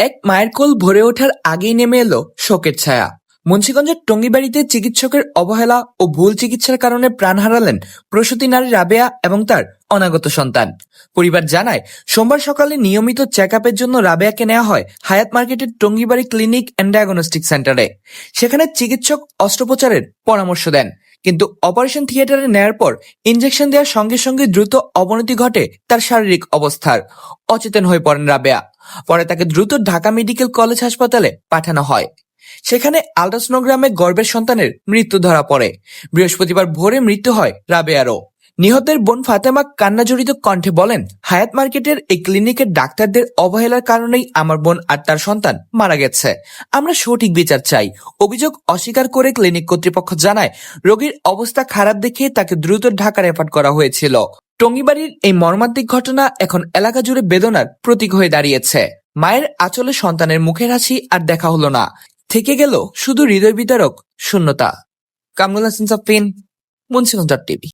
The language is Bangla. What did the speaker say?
এক মায়ের কোল ভরে ওঠার আগেই নেমে এলো শোকের ছায়া। মুন্সিগঞ্জের টঙ্গিবাড়িতে চিকিৎসকের অবহেলা ও ভুল চিকিৎসার কারণে প্রাণ হারালেন প্রসূতি নারী রাবেয়া এবং তার অনাগত সন্তান। পরিবার জানায়, সোমবার সকালে নিয়মিত চেক আপের জন্য রাবেয়াকে নেওয়া হয় হায়াত মার্কেটের টঙ্গিবাড়ি ক্লিনিক অ্যান্ড ডায়াগনস্টিক সেন্টারে। সেখানে চিকিৎসক অস্ত্রোপচারের পরামর্শ দেন, কিন্তু অপারেশন থিয়েটারে নেয়ার পর ইনজেকশন দেওয়ার সঙ্গে সঙ্গে দ্রুত অবনতি ঘটে তার শারীরিক অবস্থার। অচেতন হয়ে পড়েন রাবেয়া। পরে তাকে দ্রুত ঢাকা মেডিকেল কলেজ হাসপাতালে পাঠানো হয়। সেখানে আলট্রাসোনোগ্রামে গর্ভের সন্তানের মৃত্যু ধরা পড়ে। বৃহস্পতিবার ভোরে মৃত্যু হয় রাবেয়ারও। নিহতের বোন ফাতেমা কান্নাজড়িত কণ্ঠে বলেন, হায়াত মার্কেটের এই ক্লিনিকের ডাক্তারদের অবহেলার কারণেই আমার বোন আর তার সন্তান মারা গেছে। আমরা সঠিক বিচার চাই। অভিযোগ অস্বীকার করে ক্লিনিক কর্তৃপক্ষ জানায়, রোগীর অবস্থা খারাপ দেখে তাকে দ্রুত ঢাকা রেফার করা হয়েছিল। টঙ্গিবাড়ির এই মর্মান্তিক ঘটনা এখন এলাকা জুড়ে বেদনার প্রতীক হয়ে দাঁড়িয়েছে। মায়ের আঁচলে সন্তানের মুখের হাসি আর দেখা হলো না। থেকে গেল শুধু হৃদয় বিতারক শূন্যতা। কামরুল হাসান সাফিন মুন্সিগঞ্জ টিভি।